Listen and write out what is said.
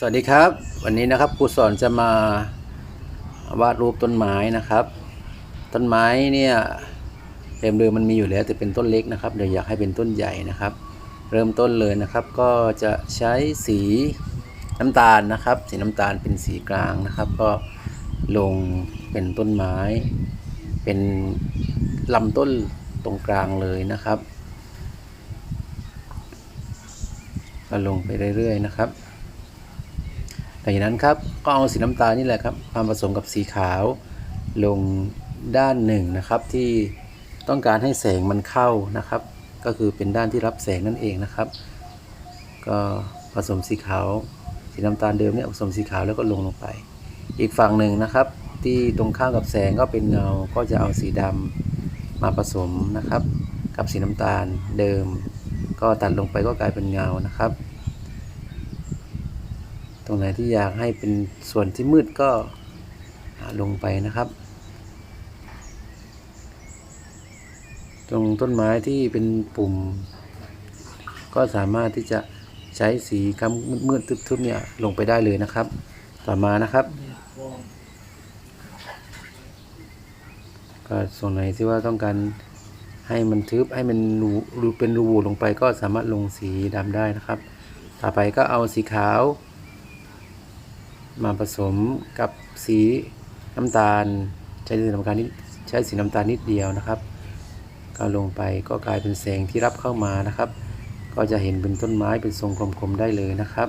สวัสดีครับ วันนี้นะครับครูสอนจะมาวาดรูปต้นไม้นะครับ ต้นไม้เนี่ยเดิมเดิมมันมีอยู่แล้วแต่เป็นต้นเล็กนะครับเดี๋ยวอยากให้เป็นต้นใหญ่นะครับ เริ่มต้นเลยนะครับ ก็จะใช้สีน้ำตาลนะครับ สีน้ำตาลเป็นสีกลางนะครับ ก็ลงเป็นต้นไม้ เป็นลำต้นตรงกลางเลยนะครับก็ลงไปเรื่อยๆนะครับากนั้นครับก็เอาสีน้ำตาลนี่แหละครับมาผสมกับสีขาวลงด้านหนึ่งนะครับที่ต้องการให้แสงมันเข้านะครับ ก็คือเป็นด้านที่รับแสงนั่นเองนะครับ ก็ผสมสีขาว สีน้ำตาลเดิมเนี่ยผสมสีขาวแล้วก็ลงลงไป อีกฝั่งหนึ่งนะครับ ที่ตรงข้ามกับแสงก็เป็นเงาก็จะเอาสีดำมาผสมนะครับ กับสีน้ำตาลเดิม ก็ตัดลงไปก็กลายเป็นเงานะครับ ตรงไหนที่อยากให้เป็นส่วนที่มืดก็ลงไปนะครับ ตรงต้นไม้ที่เป็นปุ่ม ก็สามารถที่จะใช้สีคำมืดๆทึบๆเนี่ยลงไปได้เลยนะครับ ต่อมานะครับก็ส่วนไหนที่ว่าต้องการให้มันทึบให้มันรูรูเป็นรูลงไปก็สามารถลงสีดำได้นะครับ ต่อไปก็เอาสีขาว มาผสมกับสีน้ำตาล ใช้สีน้ำตาลนิดใช้สีน้ำตาลนิดเดียวนะครับก็ลงไปก็กลายเป็นแสงที่รับเข้ามานะครับ ก็จะเห็นเป็นต้นไม้เป็นทรงกลมๆได้เลยนะครับ